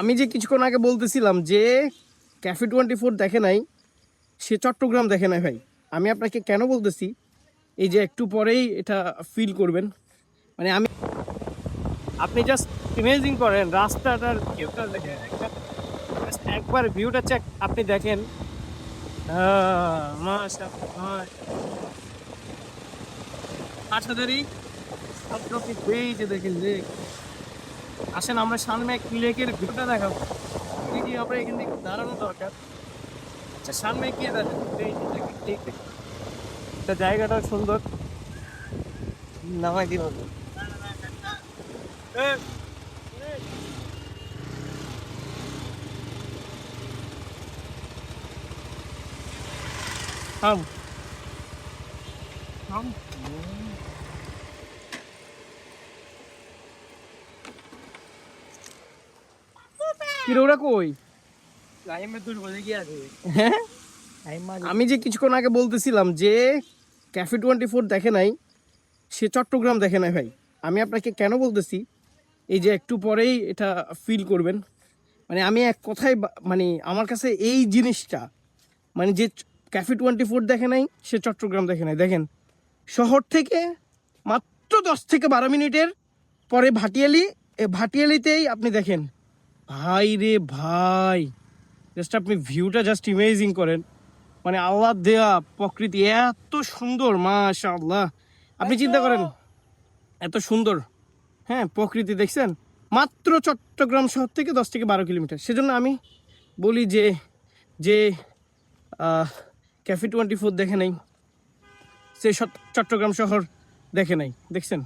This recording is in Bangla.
আমি যে কিছুক্ষণ আগে বলতেছিলাম যে ক্যাফে টোয়েন্টি ফোর দেখে নাই, সে চট্টগ্রাম দেখে নাই ভাই। আমি আপনাকে কেন বলতেছি? এই যে একটু পরেই এটা ফিল করবেন। মানে আমি আপনি জাস্ট ইমেজিং করেন, রাস্তাটার দেখেন একবার ভিউটা চেক আপনি দেখেন। মাশাআল্লাহ। আশাদারি আপনি যে দেখেন লেক আসেন, আমরা সামনে লেকের ভিউটা দেখাবো। দেখি আমরা এখান থেকে দাঁড়ানো দরকার। আচ্ছা সামনে গিয়ে দাঁড়ান ঠিক দেখেন। জায়গাটা সুন্দর। নামাই দিব থাম। থাম। কই? হ্যাঁ আমি যে কিছুক্ষণ আগে বলতেছিলাম যে ক্যাফে টোয়েন্টি ফোর দেখে নাই সে চট্টগ্রাম দেখে নাই ভাই। আমি আপনাকে কেন বলতেছি? এই যে একটু পরেই এটা ফিল করবেন। মানে আমি এক কথায় মানে আমার কাছে এই জিনিসটা মানে যে ক্যাফে টোয়েন্টি ফোর দেখে নাই সে চট্টগ্রাম দেখে নাই। দেখেন শহর থেকে মাত্র দশ থেকে বারো মিনিটের পরে ভাটিয়ালি এ ভাটিয়ালিতেই আপনি দেখেন। ভাই রে ভাই। জাস্ট আপনি ভিউটা জাস্ট ইমেজিং করেন। মানে আল্লাহ দেয়া প্রকৃতি এত সুন্দর মাশাআল্লাহ। আপনি চিন্তা করেন এত সুন্দর। হ্যাঁ প্রকৃতি দেখছেন? মাত্র চট্টগ্রাম শহর থেকে দশ থেকে বারো কিলোমিটার। সেজন্য আমি বলি যে যে ক্যাফে টোয়েন্টি ফোর দেখে নেই সে চট্টগ্রাম শহর দেখে নাই। দেখছেন?